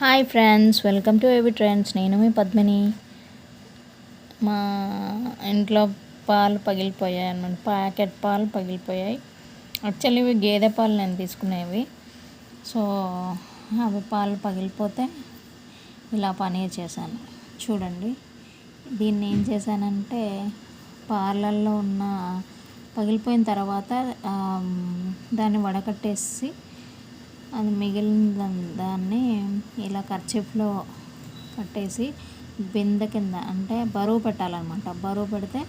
Hi friends welcome to AV trends. నేను మీ పద్మిని. మా ఇంట్లో పాలు పగిలిపోయాయి అనమాట ప్యాకెట్ పాలు పగిలిపోయాయి. యాక్చువల్లీ ఇవి గేదె పాలు నేను తీసుకునేవి. సో అవి పాలు పగిలిపోతే ఇలా పని చేశాను. చూడండి దీన్ని ఏం చేశానంటే పాలల్లో ఉన్న పగిలిపోయిన తర్వాత దాన్ని వడకట్టేసి అది మిగిలిన దాన్ని ఇలా కర్చీఫ్లో కట్టేసి బిందె కింద అంటే బరువు పెట్టాలన్నమాట. బరువు పెడితే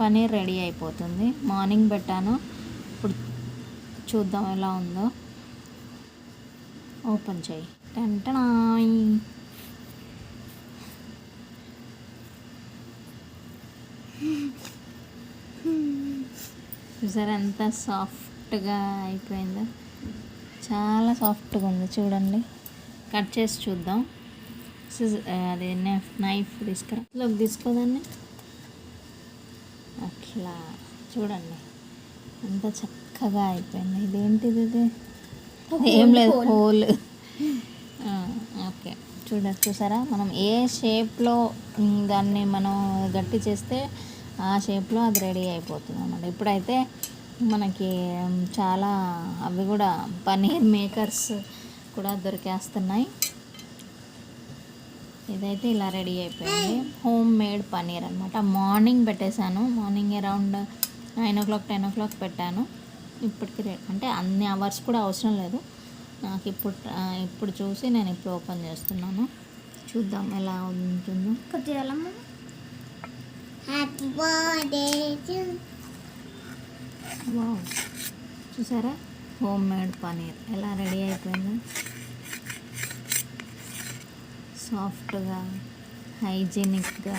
పనీర్ రెడీ అయిపోతుంది. మార్నింగ్ పెట్టాను. ఇప్పుడు చూద్దాం ఎలా ఉందో. ఓపెన్ చేయి. టెంటనాయ్ చూసారా ఎంత సాఫ్ట్గా అయిపోయిందో. చాలా సాఫ్ట్గా ఉంది. చూడండి. కట్ చేసి చూద్దాం. సిజ్- అది నైఫ్ నైఫ్ తీసుకురా. లోకి తీసుకోదాన్ని అట్లా. చూడండి. ఎంత చక్కగా అయిపోయింది. ఇదేంటిది ఇది? ఏం లేదు హోల్ ఓకే. చూడ చూసారా? మనం ఏ షేప్లో దాన్ని మనం గట్టి చేస్తే ఆ షేప్లో అది రెడీ అయిపోతుంది అన్నమాట. ఇప్పుడైతే మనకి చాలా అవి కూడా పనీర్ మేకర్స్ కూడా దొరికేస్తున్నాయి. ఇదైతే ఇలా రెడీ అయిపోయింది. హోమ్ మేడ్ పనీర్ అనమాట మార్నింగ్ పెట్టేశాను. Morning around nine o'clock ten o'clock పెట్టాను. ఇప్పటికి అంటే అన్ని అవర్స్ కూడా అవసరం లేదు. నాకు ఇప్పుడు ఇప్పుడు చూసి నేను ఇప్పుడు ఓపెన్ చేస్తున్నాను. చూద్దాం ఎలా ఉంటుందో. హ్యాపీ బర్త్డే వా వావ్ చూసారా? Home made paneer. ఎలా రెడీ అయిపోయింది? సాఫ్ట్గా హైజీనిక్గా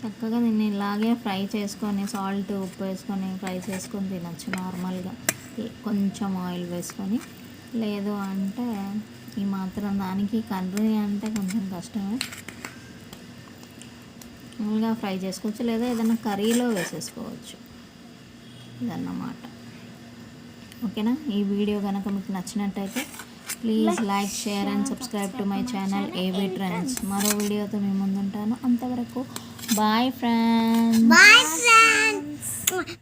చక్కగా దీన్ని ఇలాగే ఫ్రై చేసుకొని సాల్ట్ ఉప్పు వేసుకొని ఫ్రై చేసుకొని తినచ్చు నార్మల్గా. కొంచెం ఆయిల్ వేసుకొని. లేదు అంటే ఈ మాత్రం దానికి కర్రీ అంటే కొంచెం కష్టమే. మామూలుగా ఫ్రై చేసుకోవచ్చు లేదా ఏదైనా కర్రీలో వేసేసుకోవచ్చు. ఇదన్నమాట. ఓకేనా? ఈ వీడియో కనుక మీకు నచ్చినట్టయితే please like share and subscribe to my channel AV trends. మరో వీడియోతో మీ ముందుంటాను. అంతవరకు బాయ్ ఫ్రెండ్స్. Bye friends